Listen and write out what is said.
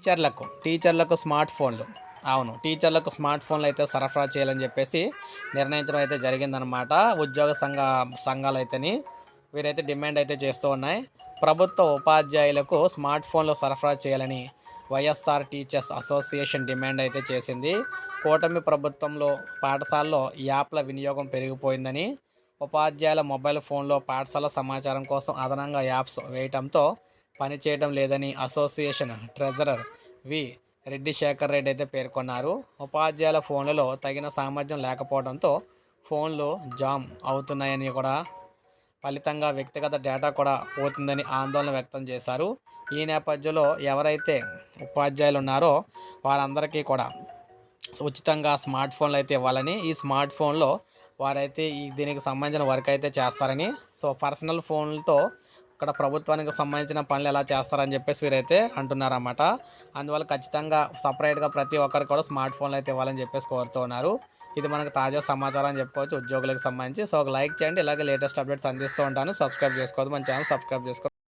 టీచర్లకు టీచర్లకు స్మార్ట్ ఫోన్లు. అవును టీచర్లకు స్మార్ట్ ఫోన్లు అయితే సరఫరా చేయాలని చెప్పేసి నిర్ణయించడం అయితే జరిగిందనమాట ఉద్యోగ సంఘ సంఘాలు అయితేని వీరైతే డిమాండ్ అయితే చేస్తూ ఉన్నాయి. ప్రభుత్వ ఉపాధ్యాయులకు స్మార్ట్ ఫోన్లు సరఫరా చేయాలని వైఎస్ఆర్ టీచర్స్ అసోసియేషన్ డిమాండ్ అయితే చేసింది. కూటమి ప్రభుత్వంలో పాఠశాలలో యాప్ల వినియోగం పెరిగిపోయిందని ఉపాధ్యాయుల మొబైల్ ఫోన్లో పాఠశాల సమాచారం కోసం అదనంగా యాప్స్ వేయటంతో పనిచేయడం లేదని association treasurer V Reddy Shekar Reddy అయితే పేర్కొన్నారు. ఉపాధ్యాయుల ఫోన్లలో తగిన సామర్థ్యం లేకపోవడంతో ఫోన్లు జామ్ అవుతున్నాయని కూడా ఫలితంగా వ్యక్తిగత డేటా కూడా పోతుందని ఆందోళన వ్యక్తం చేశారు. ఈ నేపథ్యంలో ఎవరైతే ఉపాధ్యాయులు ఉన్నారో వారందరికీ కూడా ఉచితంగా స్మార్ట్ ఫోన్లు అయితే ఇవ్వాలని ఈ స్మార్ట్ ఫోన్లో వారైతే ఈ దీనికి సంబంధించిన వర్క్ అయితే చేస్తారని సో పర్సనల్ ఫోన్లతో ఇక్కడ ప్రభుత్వానికి సంబంధించిన పనులు ఎలా చేస్తారని చెప్పేసి వీరైతే అంటున్నారన్నమాట. అందువల్ల ఖచ్చితంగా సపరేట్గా ప్రతి ఒక్కరికి కూడా స్మార్ట్ ఫోన్లు అయితే ఇవ్వాలని చెప్పేసి కోరుతూ ఉన్నారు. ఇది మనకు తాజా సమాచారం అని చెప్పుకోవచ్చు ఉద్యోగులకు సంబంధించి. సో ఒక లైక్ చేయండి. ఇలాగే లేటెస్ట్ అప్డేట్స్ అందిస్తూ ఉంటాను. సబ్స్క్రైబ్ చేసుకోవద్దు. మన ఛానల్ సబ్స్క్రైబ్ చేసుకోండి